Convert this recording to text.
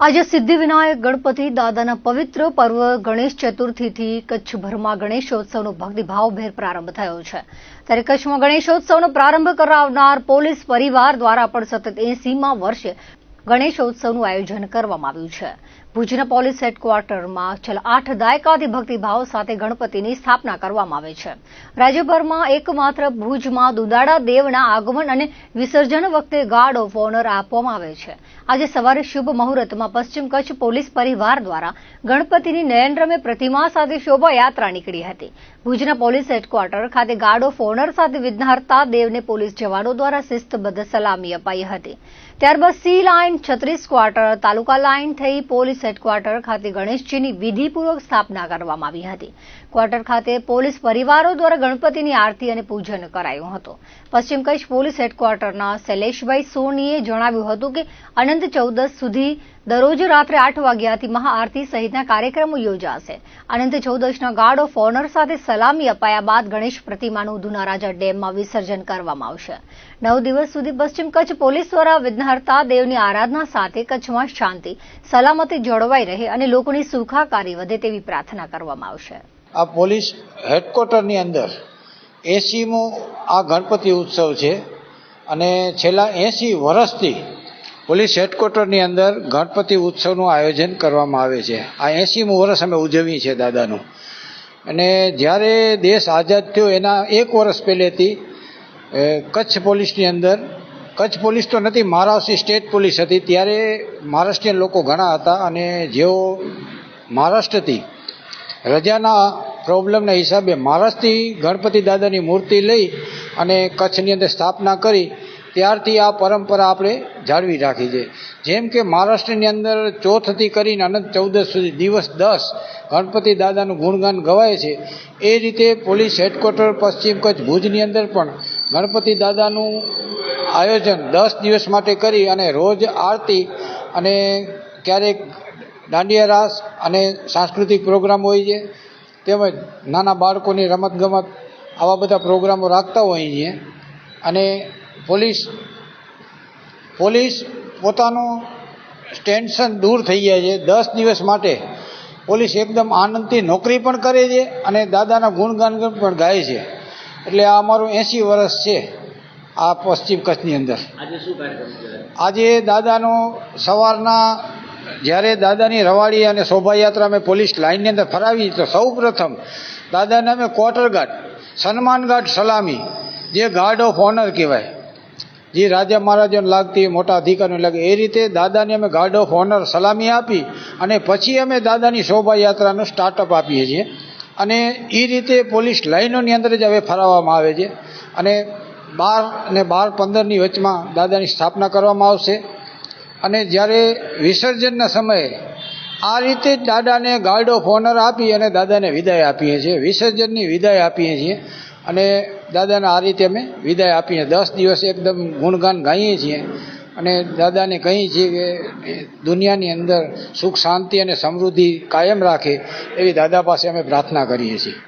આજે સિદ્ધિવિનાયક ગણપતિ દાદાના પવિત્ર પર્વ ગણેશ ચતુર્થીથી કચ્છભરમાં ગણેશોત્સવનો ભક્તિભાવભેર પ્રારંભ થયો છે. ત્યારે કચ્છમાં ગણેશોત્સવનો પ્રારંભ કરાવનાર પોલીસ પરિવાર દ્વારા પણ સતત એસીમાં વર્ષે ગણેશોત્સવનું આયોજન કરવામાં આવ્યું છે. ભુજના પોલીસ હેડક્વાર્ટરમાં છેલ્લા આઠ દાયકાથી ભક્તિભાવ સાથે ગણપતિની સ્થાપના કરવામાં આવે છે. રાજ્યભરમાં એકમાત્ર ભુજમાં દુદાડા દેવના આગમન અને વિસર્જન વખતે ગાર્ડ ઓફ ઓનર આપવામાં આવે છે. આજે સવારે શુભ મુહૂર્તમાં પશ્ચિમ કચ્છ પોલીસ પરિવાર દ્વારા ગણપતિની નયનરમે પ્રતિમા સાથે શોભાયાત્રા નીકળી હતી. ભુજના પોલીસ હેડક્વાર્ટર ખાતે ગાર્ડ ઓફ ઓનર સાથે વિઘ્નહર્તા દેવને પોલીસ જવાનો દ્વારા શિસ્તબદ્ધ સલામી અપાઈ હતી. ત્યારબાદ સી લાઇન છત્રીસ ક્વાર્ટર, તાલુકા લાઇન થઈ પોલીસ હેડક્વાર્ટર ખાતે ગણેશજીની વિધિપૂર્વક સ્થાપના કરવામાં આવી હતી. ક્વાર્ટર ખાતે પોલીસ પરિવારો દ્વારા ગણપતિની આરતી અને પૂજન કરાયું હતું. પશ્ચિમ કચ્છ પોલીસ હેડક્વાર્ટરના શૈલેષભાઈ સોનીએ જણાવ્યું હતું કે, અનંત ચૌદસ સુધી દરરોજ રાત્રે આઠ વાગ્યાથી મહાઆરતી સહિતના કાર્યક્રમો યોજાશે. અનંત ચૌદશના ગાર્ડ ઓફ ઓનર સાથે સલામી અપાયા બાદ ગણેશ પ્રતિમાનું ધુનારાજા ડેમમાં વિસર્જન કરવામાં આવશે. નવ દિવસ સુધી પશ્ચિમ કચ્છ પોલીસ દ્વારા વિઘ્નહર્તા દેવની આરાધના સાથે કચ્છમાં શાંતિ, સલામતી જળવાઈ રહે અને લોકોની સુખાકારી વધે તેવી પ્રાર્થના કરવામાં આવશે. આ પોલીસ હેડક્વાર્ટરની અંદર એસીમો આ ગણપતિ ઉત્સવ છે અને છેલ્લા એંસી વર્ષથી પોલીસ હેડક્વાર્ટરની અંદર ગણપતિ ઉત્સવનું આયોજન કરવામાં આવે છે. આ એંસીમું વર્ષ અમે ઉજવીએ છીએ દાદાનું. અને જ્યારે દેશ આઝાદ થયો એના એક વર્ષ પહેલેથી કચ્છ પોલીસની અંદર કચ્છ પોલીસ તો નથી મહારાષ્ટ્ર સ્ટેટ પોલીસ હતી. ત્યારે મહારાષ્ટ્રીયન લોકો ઘણા હતા અને જેઓ મહારાષ્ટ્રથી રજાના પ્રોબ્લેમના હિસાબે મહારાષ્ટ્રથી ગણપતિ દાદાની મૂર્તિ લઈ અને કચ્છની અંદર સ્થાપના કરી, ત્યારથી આ પરંપરા આપણે જાળવી રાખી છે. જેમ કે મહારાષ્ટ્રની અંદર ચોથથી કરીને અનંત ચૌદસ સુધી દિવસ દસ ગણપતિ દાદાનું ગુણગાન ગવાય છે. એ રીતે પોલીસ હેડક્વાર્ટર પશ્ચિમ કચ્છ ભુજની અંદર પણ ગણપતિ દાદાનું આયોજન દસ દિવસ માટે કરી અને રોજ આરતી અને ક્યારેક દાંડિયા રાસ અને સાંસ્કૃતિક પ્રોગ્રામ હોય છે. તેમજ નાના બાળકોની રમતગમત આવા બધા પ્રોગ્રામો રાખતા હોઈએ છીએ અને પોલીસ પોલીસ પોતાનું ટેન્શન દૂર થઈ જાય છે. દસ દિવસ માટે પોલીસ એકદમ આનંદથી નોકરી પણ કરે છે અને દાદાના ગુણગાન પણ ગાય છે. એટલે આ અમારું એંસી વર્ષ છે. આ પશ્ચિમ કચ્છની અંદર. આજે દાદાનો સવારના જ્યારે દાદાની રવાડી અને શોભાયાત્રા અમે પોલીસ લાઇનની અંદર ફરાવી તો સૌ પ્રથમ દાદાને અમે ક્વાર્ટર ગાર્ડ સન્માન ગાર્ડ સલામી જે ગાર્ડ ઓફ ઓનર કહેવાય જે રાજા મહારાજાને લાગતી મોટા અધિકારીને લાગે એ રીતે દાદાને અમે ગાર્ડ ઓફ ઓનર સલામી આપી અને પછી અમે દાદાની શોભાયાત્રાનું સ્ટાર્ટઅપ આપીએ છીએ. અને એ રીતે પોલીસ લાઇનોની અંદર જ હવે ફરાવવામાં આવે છે. અને બાર અને બાર પંદરની વચમાં દાદાની સ્થાપના કરવામાં આવશે. અને જ્યારે વિસર્જનના સમયે આ રીતે જ દાદાને ગાર્ડ ઓફ ઓનર આપી અને દાદાને વિદાય આપીએ છીએ. વિસર્જનની વિદાય આપીએ છીએ અને દાદાને આ રીતે અમે વિદાય આપીએ. દસ દિવસ એકદમ ગુણગાન ગાઈએ છીએ અને દાદાને કહીએ છીએ કે દુનિયાની અંદર સુખ, શાંતિ અને સમૃદ્ધિ કાયમ રાખે એવી દાદા પાસે અમે પ્રાર્થના કરીએ છીએ.